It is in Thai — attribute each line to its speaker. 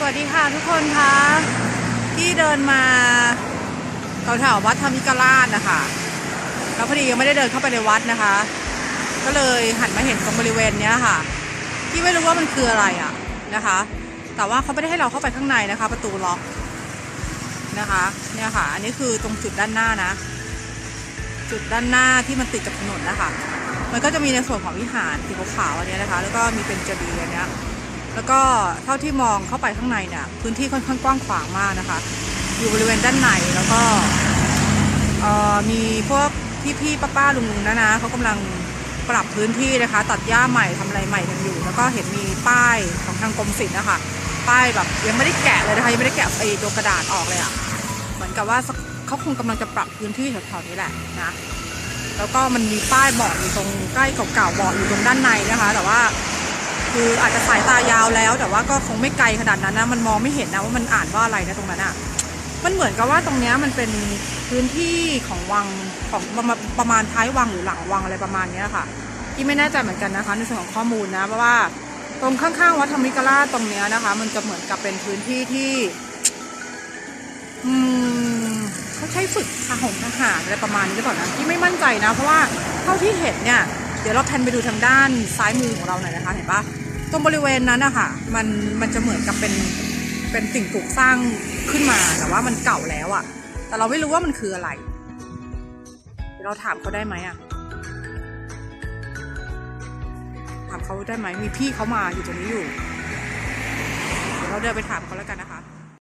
Speaker 1: สวัสดีค่ะทุกคนคะที่เดินมาแถวๆวัดธรรมิกราชนะคะแล้วพอดียังไม่ได้เดินเข้าไปในวัดนะคะ ก็เลยหันมาเห็นตรงบริเวณเนี้ยค่ะ ที่ไม่รู้ว่ามันคืออะไรอะนะคะ แต่ว่าเขาไม่ได้ให้เราเข้าไปข้างในนะคะ ประตูล็อกนะคะเนี่ยค่ะ อันนี้คือตรงจุดด้านหน้านะ จุดด้านหน้าที่มันติดกับถนนนะคะมันก็จะมีในส่วนของวิหารสีขาวๆอันเนี้ยนะคะ แล้วก็มีเป็นเจดีย์อันเนี้ย แล้วก็เท่าที่มองเข้าไปข้างในเนี่ยพื้นที่ค่อนข้างกว้างขวางมากนะคะ อยู่บริเวณด้านในแล้วก็มีพวกพี่ๆป้าๆลุงๆนะนะเขากำลังปรับพื้นที่นะคะ ตัดหญ้าใหม่ทำอะไรใหม่กันอยู่ แล้วก็เห็นมีป้ายของทางกรมศิลป์นะคะป้ายแบบยังไม่ได้แกะเลยนะคะยังไม่ได้แกะไอ้ตัวกระดาษออกเลยอะ่ะเหมือนกับว่าเขาคงกำลังจะปรับพื้นที่แถวๆนี้แหละนะแล้วก็มันมีป้ายบอกอยู่ตรงใกล้เก่าๆบอกอยู่ตรงด้านในนะคะ แต่ว่า คืออาจจะสายตายาวแล้ว แต่ว่าก็คงไม่ไกลขนาดนั้นนะมันมองไม่เห็นนะว่ามันอ่านว่าอะไรนะตรงนั้นอะมันเหมือนกับว่าตรงนี้มันเป็นพื้นที่ของวังของประมาณประมาณท้ายวังหรือหลังวังอะไรประมาณนี้ค่ะ ที่ไม่แน่ใจเหมือนกันนะคะในส่วนของข้อมูลนะเพราะว่าตรงข้างๆวัดธรรมิกราชตรงนี้นะคะ มันจะเหมือนกับเป็นพื้นที่ที่อืมเขาใช้ฝึกทหารทหารอะไรประมาณนี้หรือเปล่านะที่ไม่มั่นใจนะ เพราะว่าเท่าที่เห็นเนี่ย เดี๋ยวเราแพนไปดูทางด้านซ้ายมือของเราหน่อยนะคะเห็นปะตรงบริเวณนั้นนะคะมันมันจะเหมือนกับเป็นเป็นสิ่งปลูกสร้างขึ้นมาแต่ว่ามันเก่าแล้วอะแต่เราไม่รู้ว่ามันคืออะไร เดี๋ยวเราถามเขาได้ไหมอะถามเขาได้ไหมมีพี่เขามาอยู่ตรงนี้อยู่ เดี๋ยวเราเดินไปถามเขาแล้วกันนะคะ